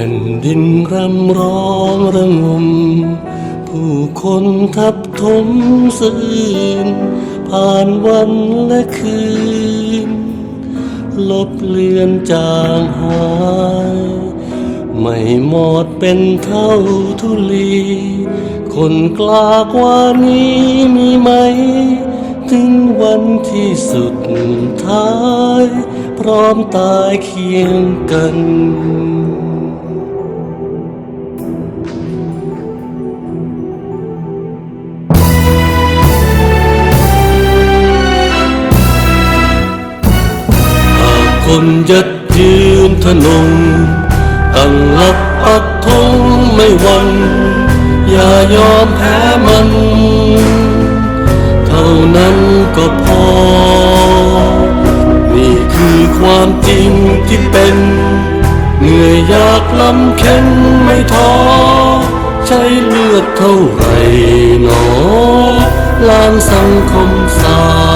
ผ่นดินรำร้องระงม ผู้คนทับถมสะอื้นผ่านวันและคืน ลบเลือนจางหาย ไม่หมดเป็นเท่าทุลี คนกล้ากว่านี้มีไหม ถึงวันที่สุดท้าย พร้อมตายเคียงกัน คนยัดยืนทนงตั้งหลักปักธงไม่วัน อย่ายอมแพ้มัน เท่านั้นก็พอ นี่คือความจริงที่เป็น เหนื่อยยากลำเค็นไม่ท้อใช้เลือดเท่าไหรหนอล้างสังคมสา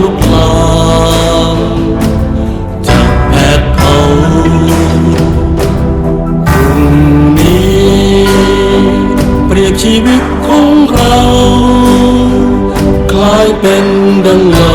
ลุกลามจากแผดเผาพรุ่งนี้เปรียบชีวิตของเรา คลายเป็นดังเ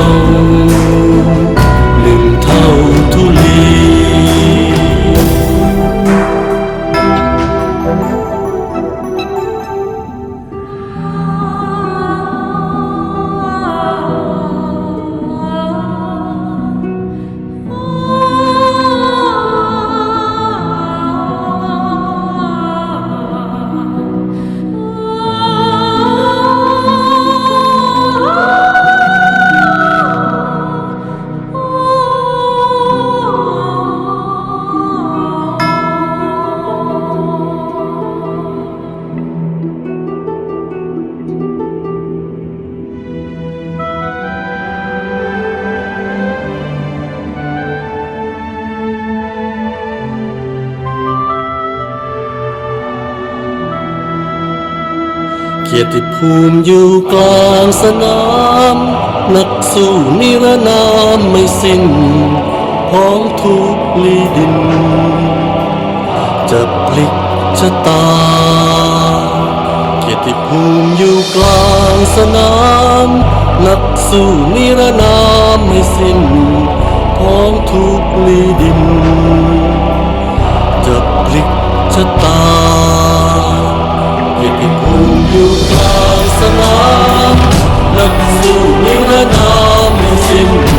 กียรติภูมิอยู่กลางสนาม นักสู้นิรนามไม่สิ้นพ้องทุกลีดิน จะพลิกชะตา เกียรติภูมิอยู่กลางสนาม นักสู้นิรนามไม่สิ้นพ้องทุกลีดิน จะพลิกชะตา เกียรติภูมิอยู่กลางสนามนักสู้นิรนามไม่สิ้น